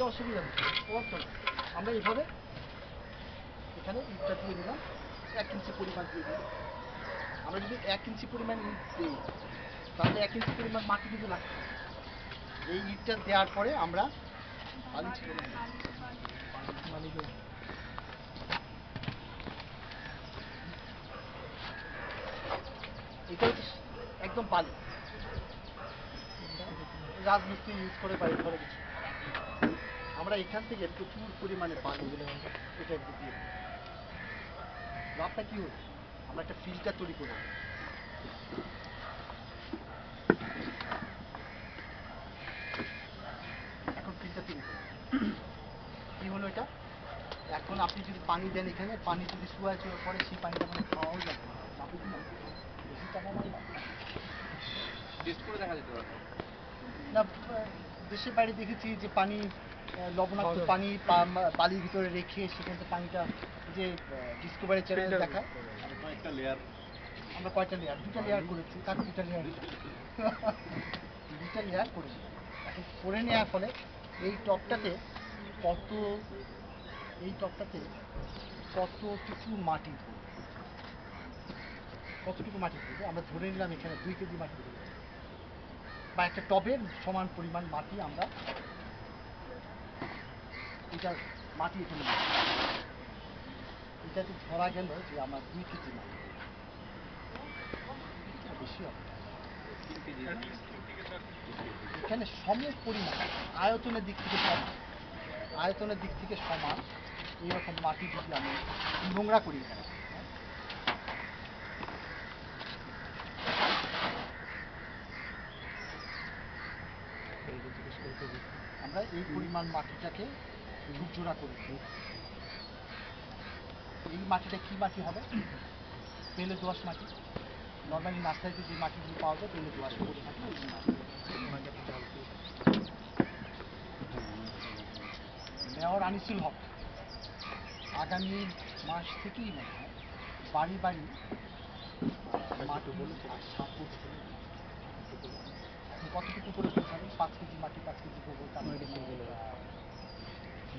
দিলে অসুবিধা নেই। আমরা এইভাবে এখানে ইটটা দিয়ে দিলাম। এক ইঞ্চি পরিমাণ দিয়ে দিলাম। আমরা যদি এক ইঞ্চি পরিমাণ ইট দিই, তাহলে এক ইঞ্চি পরিমাণ মাটি কিন্তু লাগবে। এই ইটটা দেওয়ার পরে আমরা। এটা হচ্ছে একদম বালি। রাজমিস্ত্রি ইউজ করে বাড়ি ঘরে কিছু আমরা এখান থেকে প্রচুর পরিমাণে পানি এটা একটু দিয়ে লাভটা কি হলো আমরা একটা ফিল্টার তৈরি করলাম এখন ফিল্টার তৈরি কি হলো এটা এখন আপনি যদি পানি দেন এখানে পানি যদি শুয়ে পরে সেই পানিটা মানে খাওয়াও যাবে। আপনি কি? বেশি টাকা না? টেস্ট করে দেখা যেতে পারে না দেশের বাইরে দেখেছি যে পানি লবণাক্ত পানি বালির ভিতরে রেখে সেখান থেকে পানিটা যে ডিসকভারি চ্যানেল দেখায় একটা লেয়ার আমরা কয়টা লেয়ার দুটা লেয়ার করেছি। তার দুটা লেয়ার দুটা লেয়ার করে নিলাম। এখন করে নেওয়ার ফলে এই টপটাতে কত এই টপটাতে কতটুকু মাটি ধরবে। কতটুকু মাটি ধরবে? আমরা ধরে নিলাম এখানে দুই কেজি মাটি ধরবে। বা একটা টবের সমান পরিমাণ মাটি আমরা এটা মাটি এখানে দিলাম। এটাতে ধরা গেল যে আমার দুই কেজি মাটি। বেশি এখানে সম পরিমাণ আয়তনের দিক থেকে সমান। আয়তনের দিক থেকে সমান এইরকম মাটি যদি আমি নোংরা করি এখানে, আমরা এই পরিমাণ মাটিটাকে ঝুরঝুরা করে। দিই। এই মাটিটা কি মাটি হবে? পেলে দোয়াশ মাটি। নর্মালি নার্সারিতে যে মাটিগুলো পাওয়া যায় পেলে দোয়াশ করে থাকে ওই মাটি। মেয়র আনিসুল হক আগামী মাস থেকেই মনে হয় বাড়ি বাড়ি মাটি। এখন কতটুকু করে পাঁচ কেজি মাটি পাঁচ কেজি গোবর তারপরে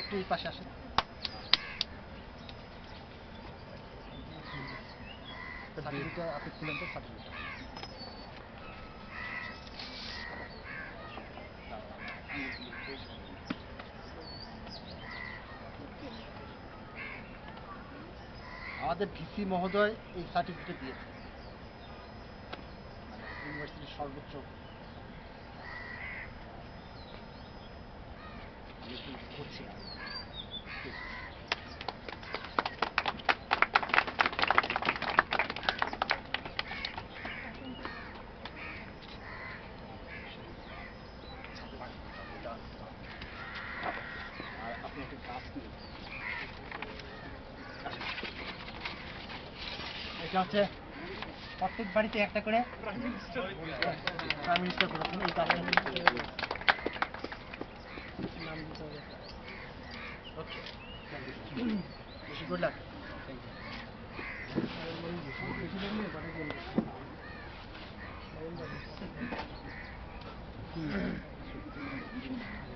একটু এই পাশে আমাদের ভিসি মহোদয় এই সার্টিফিকেট দিয়েছে। মানে ইউনিভার্সিটির সর্বোচ্চ আমি একটু করছিলাম আর আপনি একটা গাছ নিয়ে হচ্ছে প্রত্যেক বাড়িতে একটা করে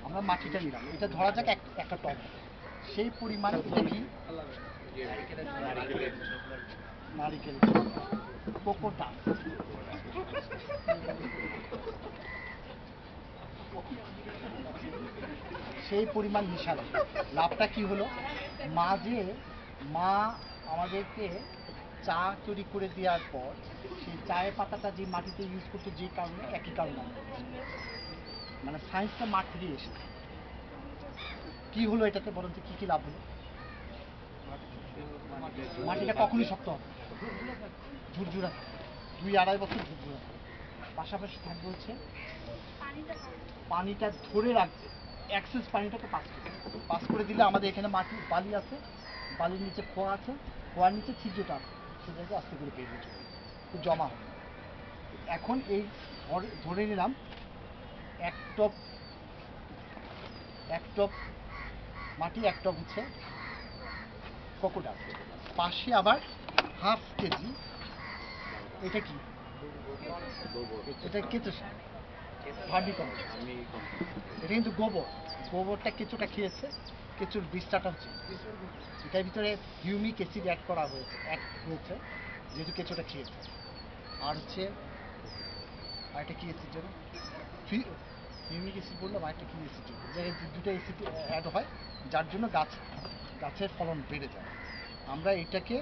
আমরা মাটিটা নিলাম। এটা ধরা যাক এক- একটা টব। সেই পরিমাণ নারিকেল কোকোটা। সেই পরিমাণ মিশালো লাভটা কি হলো? মা যে, মা আমাদেরকে চা তৈরি করে দেওয়ার পর, সেই চায়ের পাতাটা যে মাটিতে ইউজ করতো যে কারণে একই কারণে মানে সায়েন্সটা মাঠ থেকেই এসেছে। কি হলো এটাতে বলুন তো, কি কি লাভ হলো? মাটিটা কখনই শক্ত হবে ঝুরঝুরা। দুই আড়াই বছর ঝুরঝুরা। পাশাপাশি থাকবে হচ্ছে পানিটা ধরে রাখবে। অ্যাক্সেস পানিটাকে পাস করে পাস করে দিলে আমাদের এখানে মাটি বালি আছে। বালির নিচে খোয়া আছে। খোয়ার নিচে ছিদ্রটা আছে। সেটাকে আস্তে করে বেরিয়ে চলে। জমা হবে। এখন এই ধরে নিলাম এক টপ এক টপ মাটি এক টপ হচ্ছে কোকোডাস্ট পাশে আবার হাফ কেজি এটা কি? এটা কেঁচো ভার্মি কম্পোস্ট এটা কিন্তু গোবর। গোবরটা কেঁচোটা খেয়েছে। কেঁচোর বীজটাটা হচ্ছে এটার ভিতরে হিউমিক অ্যাসিড অ্যাড করা হয়েছে অ্যাড হয়েছে যেহেতু কেঁচোটা খেয়েছে। আর হচ্ছে আর একটা কী অ্যাসিড যেন? হিউমিক অ্যাসিড বললাম আর একটা কী অ্যাসিড যেন? দুটো অ্যাসিড অ্যাড হয় যার জন্য গাছ গাছের ফলন বেড়ে যায়। আমরা এটাকে,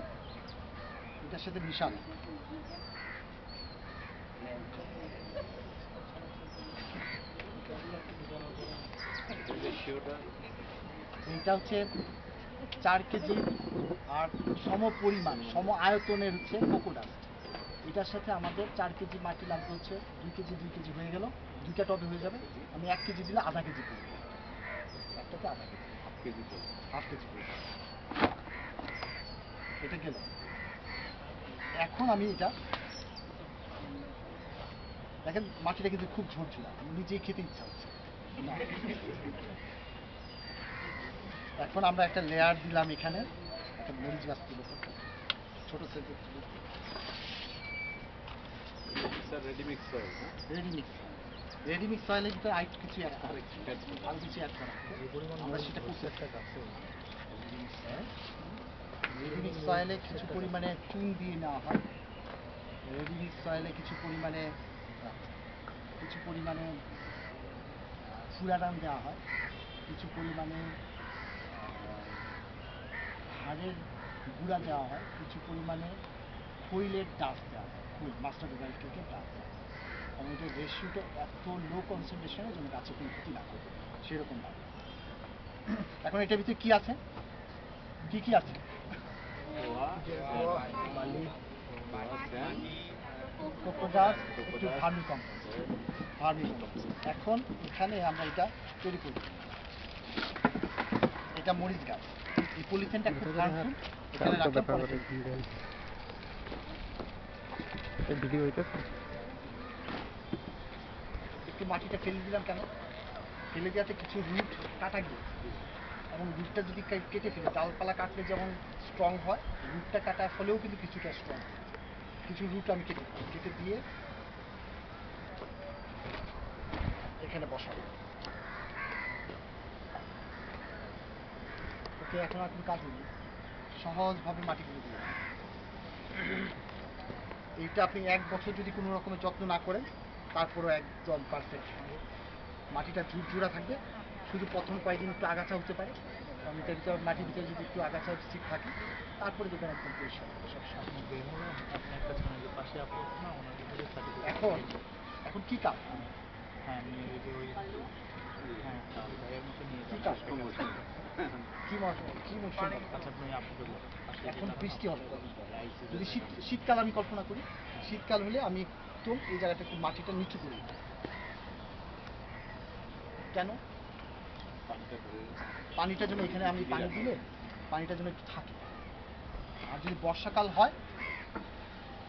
এটার সাথে রেশিওটা এইটা হচ্ছে চার কেজি আর সম পরিমাণ, সম আয়তনের হচ্ছে কোকোডাস্ট এটার সাথে আমাদের চার কেজি মাটি লাগবে হচ্ছে দুই কেজি দুই কেজি হয়ে গেল। দুইটা টবে হয়ে যাবে। আমি এক কেজি দিলে আধা কেজি পড়বে একটাতে আধা কেজি। কেজি তো হাফ কেজি এটা গেল এখন আমি এটা দেখেন মাটিটা কিন্তু খুব ঝরঝরা আমি নিজেই খেতে ইচ্ছা হচ্ছে। এখন আমরা একটা লেয়ার দিলাম এখানে। একটা মরিচ গাছ তুলো ছোট সাইজের ready mix ready mix ready mix সয়েলের ভিতরে আর কিছু অ্যাড করা আরও কিছু অ্যাড করা। আমরা সেটা করতে রেডি মিক্স সয়েলে কিছু পরিমাণে চুন দিয়ে নেওয়া হয়। রেডি মিক্স সয়েলে কিছু পরিমাণে কিছু পরিমাণে ফুরাদান দেওয়া হয়। কিছু পরিমাণে হাড়ের গুঁড়া দেওয়া হয়। কিছু পরিমাণে খৈলের ডাস্ট দেওয়া হয়। খৈল মাস্টার থেকে ডাস্ট দেওয়া হয়। এটার রেশিওটা এত লো কনসেন্ট্রেশনে যেন গাছে কোনো ক্ষতি না করে সেরকম ভাবে। এখন এটার ভিতরে কি আছে? কি কি আছে? একটু কম্পোস্ট। কম্পোস্ট। এখন এখানে আমরা এটা তৈরি করি এটা মরিচ গাছ। এই পলিথিনটা খুব হার্মফুল এখানে পরে ভিডিও হইতেছে। একটু মাটিটা ফেলে দিলাম কেন? ফেলে দেওয়াতে কিছু রুট কাটা গিয়ে। এবং রুটটা যদি কেটে ফেলে, ডালপালা কাটলে যেমন স্ট্রং হয় রুটটা কাটার ফলেও কিন্তু কিছুটা স্ট্রং কিছু রুট আমি কেটে। কেটে দিয়ে এখানে বসাবো। ওকে, এখন আপনি কাজ নেই সহজভাবে মাটিগুলো দিয়ে। এইটা আপনি এক বছর যদি কোনো রকমের যত্ন না করেন তারপরেও একদম পারফেক্ট মাটিটা ঝুরঝুরা থাকবে। শুধু প্রথম কয়েকদিন একটু আগাছা হতে পারে। এটার ভিতরে মাটির ভিতরে যদি একটু আগাছা সিট থাকে তারপরে দেখবেন একদম পরিষ্কার এখন? এখন কি কাজ? হ্যাঁ এখন বৃষ্টি হবে। যদি শীত শীতকাল আমি কল্পনা করি শীতকাল হলে আমি একদম এই জায়গাটা একটু মাটিটা নিচু করি কেন? পানিটা যেন এখানে আমি পানি দিলে পানিটা যেন একটু থাকে। আর যদি বর্ষাকাল হয়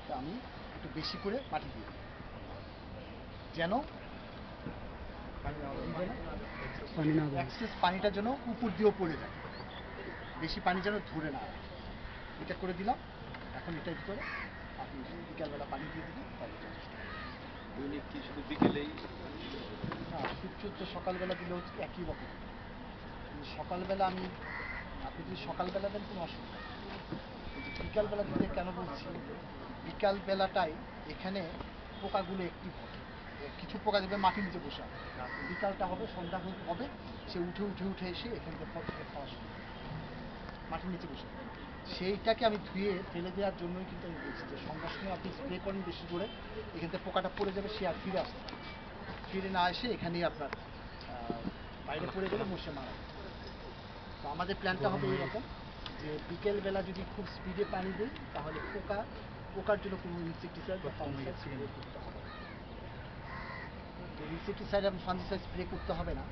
তা আমি একটু বেশি করে মাটি দিই। যেন পানিটা যেন উপর দিয়েও পড়ে যায়। বেশি পানি যেন ধরে না। এটা করে দিলাম। এখন এটার ভিতরে আপনি বিকালবেলা পানি দিয়ে দিবেন তাহলে যথেষ্ট দৈনিক কি শুধু বিকেলেই? না সূর্য তো সকালবেলা দিলেও একই রকম। সকালবেলা আমি আপনি যদি সকালবেলা দেন কোনো অসুবিধা কিন্তু বিকালবেলা দিতে কেন বলছি? বিকালবেলাটাই এখানে পোকাগুলো একটি ঘটে কিছু পোকা দেবে মাটির নিচে বসে বিকালটা হবে সন্ধ্যা হবে সে উঠে উঠে উঠে এসে এখান থেকে ফল থেকে খাওয়া শুরু করে। মাটির নিচে বসে। সেইটাকে আমি ধুয়ে ফেলে দেওয়ার জন্যই কিন্তু আমি বলছি যে সন্ধ্যার সময় আপনি স্প্রে করেন বেশি করে এখান থেকে পোকাটা পড়ে যাবে, সে আর ফিরে আসবে ফিরে না এসে এখানেই আপনার বাইরে পড়ে গেলে মশে মারা। তো আমাদের প্ল্যানটা হবে এইরকম যে বিকেলবেলা যদি খুব স্পিডে পানি দিই, তাহলে পোকা, পোকার জন্য কোনো ইনসেকটিসাইড বা ফাঙ্গিসাইড স্প্রে করতে হবে। ইনসেকটিসাইড এবং ফাঙ্গিসাইড স্প্রে করতে হবে না।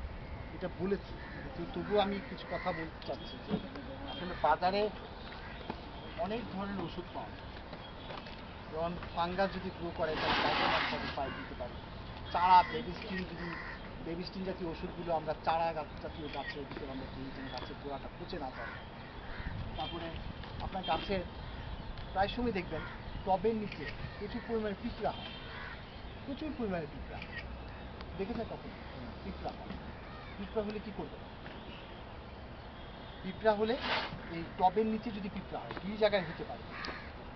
এটা বলেছি কিন্তু তবুও আমি কিছু কথা বলতে চাচ্ছি যে আসলে বাজারে অনেক ধরনের ওষুধ পাওয়া যায়। যেমন ফাঙ্গাস যদি গ্রো করে তাহলে পাই দিতে পারি। চারা বেবিস্টিন যদি বেবিস্টিন জাতীয় ওষুধগুলো আমরা চারা গাছ জাতীয় গাছের ভিতরে আমরা দিই যেন গাছের গোড়াটা পচে না যায়। তারপরে আপনার গাছের প্রায় সময় দেখবেন টবের নিচে প্রচুর পরিমাণে পিঁপড়া হয়। প্রচুর পরিমাণে পিঁপড়া দেখেছেন কখন? পিঁপড়া হয়। পিঁপড়া হলে কি করবে? পিঁপড়া হলে এই টবের নিচে যদি পিঁপড়া হয়, দুই জায়গায় হতে পারে।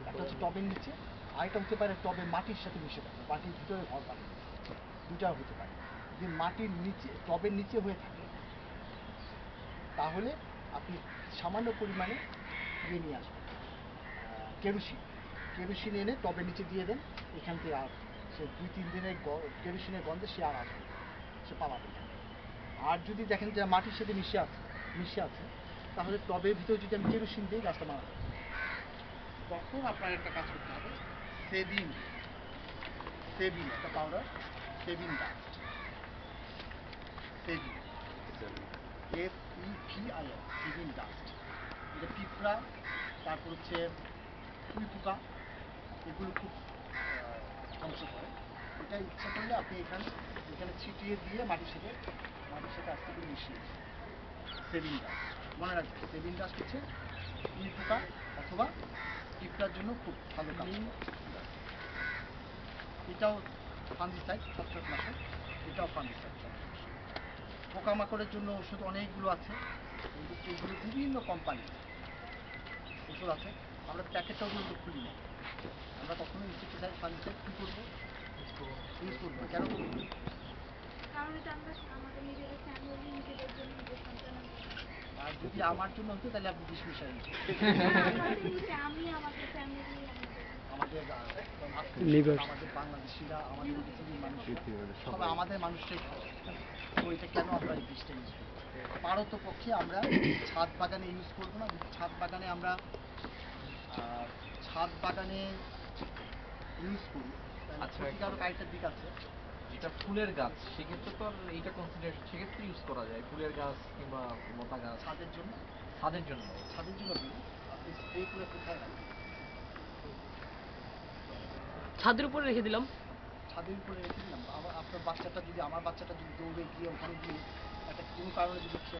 একটা হচ্ছে টবের নিচে, আরেকটা হতে পারে টবে মাটির সাথে মিশে থাকে। মাটির ভিতরে ঘর বানানো দুটা হতে পারে। যে মাটির নিচে, টবের নিচে হয়ে থাকে, তাহলে আপনি সামান্য পরিমাণে ইয়ে নিয়ে আসবেন। কেরোসিন। কেরোসিন এনে টবের নিচে দিয়ে দেন। এখান থেকে আর সে দুই, তিন দিনের কেরোসিনের গন্ধে সে আর আসবে। সে পালাবে না। আর যদি দেখেন যে মাটির সাথে মিশে আছে মিশে আছে, তাহলে টবের ভিতরে যদি আমি কেরোসিন দিই, গাছটা মারা তখন আপনার একটা কাজ করতে হবে। সেবিন সেবিন একটা powder Sevin dust Sevin S E V dust এটা পিঁপড়া, তারপর হচ্ছে ফুল পোকা, এগুলো খুব ধ্বংস করে। এটা ইচ্ছা করলে আপনি এখানে এখানে ছিটিয়ে দিয়ে মাটির সাথে মাটির সাথে আস্তে করে মিশিয়ে সেভিং ডাস্ট মনে রাখবেন সেভিং ডাস্ট হচ্ছে ফুল পোকা অথবা পিঁপড়ার জন্য খুব ভালো কাজ। এটাও ফাঙ্গিসাইড ছত্রাকনাশক এটাও ফাঙ্গিসাইড ছত্রাকনাশক পোকামাকড়ের জন্য ওষুধ অনেকগুলো আছে এগুলো- এগুলো বিভিন্ন কোম্পানি ওষুধ আছে। আমরা প্যাকেটটা ওগুলো খুলি না। আমরা কখনো ইনসেক্টিসাইড ফাঙ্গিসাইড কী করব। ইউজ করব। কেন করব? কারণ এটা আমরা আমাদের নিজেদের ফ্যামিলি নিজেদের জন্য নিজের সন্তানের জন্য আর যদি আমার জন্য হতো তাহলে আপনি আমি আমাদের ফ্যামিলি আমাদের আমাদের আহ, আত্মীয়, আমাদের বাংলাদেশিরা আমাদের পৃথিবীর মানুষ। তবে আমাদের মানুষটাই খাওয়া তো এটা কেন আমরা এই বিষটা ইউজ করব? পারত পক্ষে আমরা ছাদ বাগানে ইউজ করব না। ছাদ বাগানে আমরা আহ, ছাদ বাগানে ইউজ করি আচ্ছা, আরেকটা দিক আছে। যেটা ফুলের গাছ সেক্ষেত্রে তো আর এইটা কনসিডার সেক্ষেত্রে ইউজ করা যায়। ফুলের গাছ কিংবা লতা গাছ। ছাদের জন্য? ছাদের জন্য। ছাদের জন্য আপনি? স্প্রে করে কোথায় ছাদের উপরে রেখে দিলাম। ছাদের উপরে রেখে দিলাম। আবার আপনার বাচ্চাটা যদি আমার বাচ্চাটা যদি দৌড়ে গিয়ে ওখানে গিয়ে একটা কোনো কারণে যদি